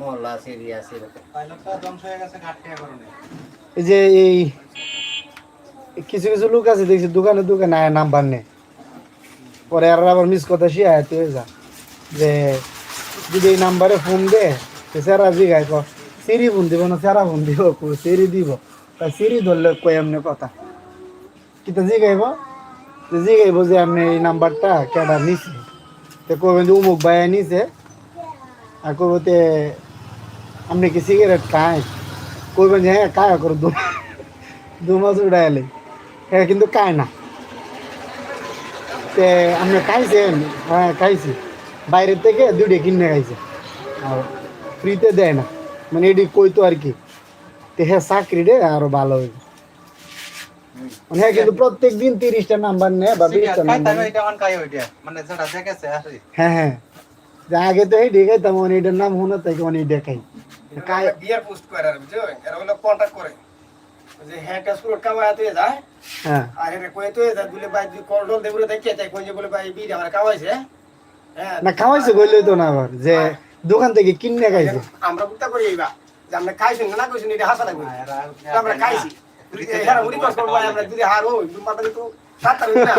মহল্লা আছে এরিয়া আছে এই যে এই কিছু কিছু লোক আছে, দেখছি দোকানে দোকানে আয় নাম্বার নেই। পরে আর আবার মিস কথা শিয়া হয়ে যা। যে যদি এই নাম্বারে ফোন দে স্যারা জিগায় ক সিরি ফোন দিব না স্যারা ফোন দিব সিরি দিব। তা সিরি ধরলে কই এমনি কথা? কিতা জিগাইব? জিগাইব যে আমি এই নাম্বারটা কেডা নিছি? তো কবেন উমুক ভাই নিছে আর কব তে আপনি কি সিগারেট খায় কইবেন যে হ্যাঁ কায়া করো দু দু মাস উড়াইলে হ্যাঁ কিন্তু খায় না। তে আপনি খাইছেন? হ্যাঁ খাইছি। বাইরের থেকে দুইটা কিনে খাইছে। আর ফ্রিতে দেয় না। মানে এটি কইতো আর কি? তে হ্যাঁ চাকরি রে আরও ভালো হইবে। মানে হ্যাঁ কিন্তু প্রত্যেক দিন তিরিশটা নাম্বার নেয় বা বিশটা নাম্বার মানে হ্যাঁ হ্যাঁ। আগে তো এই তেমন মানে এটার নাম শুনে তাই অনেক দেখাই কায় বিয়ার পোস্ট করে আর বুঝছ? এরা হলো কন্টাক্ট করে। যে হ্যাঁ কাওয়া হ্যাঁ। আর এর কই তুই যায় বলে ভাই তুই কল ডল দেবরে দেখে তাই কই যে বলে ভাই বি আমার কাওয়াইছে হ্যাঁ না খাওয়াইছে কইলে তো না আবার যে দোকান থেকে কিনে খাইছে। আমরা বুঝতে করি এইবা যে আমরা খাইছেন না কইছেন এটা হাসা লাগবে। আমরা খাইছি। উনি কষ্ট করব আমরা যদি হার হই। মাথা তো তাড়াতাড়ি না।